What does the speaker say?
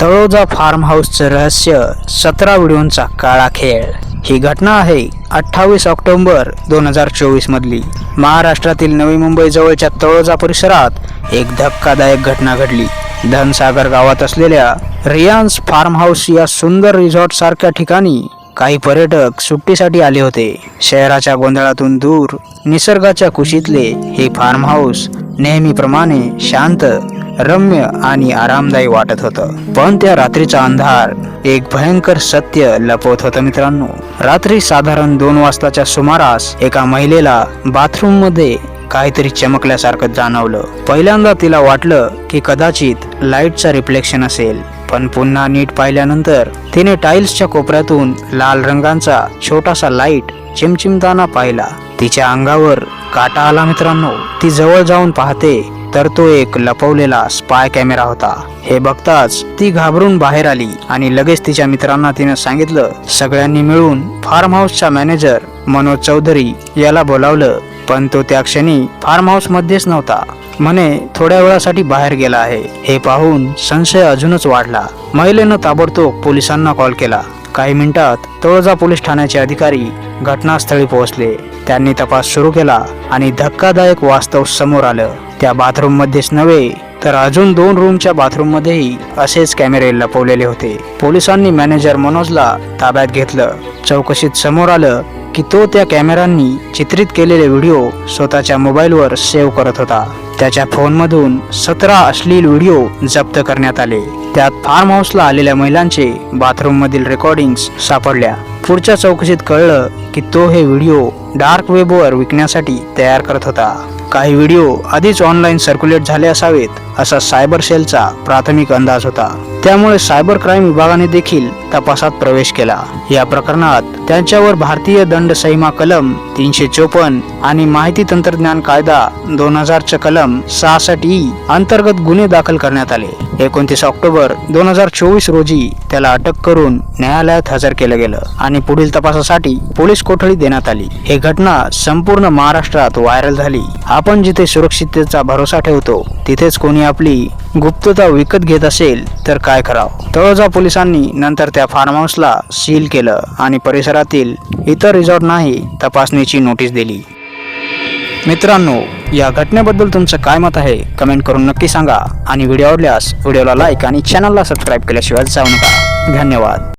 Taloja form हाऊसचं रहस्य सतरा व्हिडिओंचा काळा खेळ. ही घटना आहे अठ्ठावीस ऑक्टोबर दोन हजार चोवीस मधली महाराष्ट्रातील नवी मुंबई जवळच्या तळोजा परिसरात एक धक्कादायक घटना घडली. धनसागर गावात असलेल्या रियान्स फार्म हाऊस या सुंदर रिसॉर्ट सारख्या ठिकाणी काही पर्यटक सुट्टीसाठी आले होते. शहराच्या गोंधळातून दूर निसर्गाच्या कुशीतले हे फार्म हाऊस नेहमीप्रमाणे शांत रम्य आणि आरामदायी वाटत होतं. पण त्या रात्रीचा अंधार एक भयंकर सत्य लपवत होतं मित्रांनो. रात्री साधारण दोन वाजताच्या सुमारास एका महिलेला बाथरूममध्ये काहीतरी चमकल्यासारखं जाणवलं. पहिल्यांदा तिला वाटलं की कदाचित लाईटचा रिफ्लेक्शन असेल. पण पुन्हा नीट पाहिल्यानंतर तिने टाइल्सच्या कोपऱ्यातून लाल रंगांचा छोटासा लाइट चिमचिमताना पाहिला. तिच्या अंगावर काटा आला मित्रांनो. ती जवळ जाऊन पाहते तर तो एक लपवलेला स्पाय कॅमेरा होता. हे बघताच ती घाबरून बाहेर आली आणि लगेच तिच्या मित्रांना तिनं सांगितलं सगळ्यांनी मिळून फार्म हाऊसचा मॅनेजर मनोज चौधरी याला बोलावलं पण तो त्या क्षणी फार्म हाऊस मध्येच नव्हता. म्हणे थोड्या वेळासाठी बाहेर गेला आहे. हे पाहून संशय अजूनच वाढला. महिलेनं ताबडतोब पोलिसांना कॉल केला. काही मिनिटात तळोजा पोलीस ठाण्याचे अधिकारी घटनास्थळी पोहोचले. त्यांनी तपास सुरू केला आणि धक्कादायक वास्तव समोर आलं. त्या बाथरूम मध्येच नव्हे तर अजून दोन रूमच्या बाथरूम मध्येही असेच कॅमेरे लपवलेले होते. पोलिसांनी मॅनेजर मनोजला ताब्यात घेतलं. चौकशीत समोर आलं की तो त्या कॅमेऱ्यांनी चित्रित केलेले व्हिडिओ स्वतःच्या मोबाईलवर सेव्ह करत होता. त्याच्या फोनमधून सतरा अश्लील व्हिडिओ जप्त करण्यात आले. त्यात फार्म हाऊसला आलेल्या महिलांचे बाथरूम मधील रेकॉर्डिंग्स सापडल्या. पुढच्या चौकशीत कळलं की तो हे व्हिडिओ डार्क वेबवर विकण्यासाठी तयार करत होता. काही व्हिडिओ आधीच ऑनलाईन सर्क्युलेट झाले असावेत असा सायबर सेलचा प्राथमिक अंदाज होता. त्यामुळे सायबर क्राईम विभागाने देखील तपासात प्रवेश केला. या प्रकरणात त्यांच्यावर भारतीय दंड संहिमा कलम तीनशे चोपन्न आणि माहिती तंत्रज्ञान कायदा दोन हजारच्या कलम सहासष्ट ई अंतर्गत गुन्हे दाखल करण्यात आले. एकोणतीस ऑक्टोबर दोन हजार चोवीस रोजी त्याला अटक करून न्यायालयात हजर केलं गेलं आणि पुढील तपासासाठी पोलीस कोठडी देण्यात आली. ही घटना संपूर्ण महाराष्ट्रात व्हायरल झाली. आपण जिथे सुरक्षिततेचा भरोसा ठेवतो तिथेच कोणी आपली गुप्तता विकत घेत असेल तर काय करावं? तळोजा पोलिसांनी नंतर त्या फार्म हाऊसला सील केलं आणि परिसरातील इतर रिसॉर्टनाही तपासणीची नोटीस दिली. मित्रांनो या घटनेबद्दल तुमचं काय मत आहे कमेंट करून नक्की सांगा. आणि व्हिडिओ आवडल्यास व्हिडिओला लाईक आणि चॅनलला सबस्क्राईब केल्याशिवाय जाऊ नका. धन्यवाद.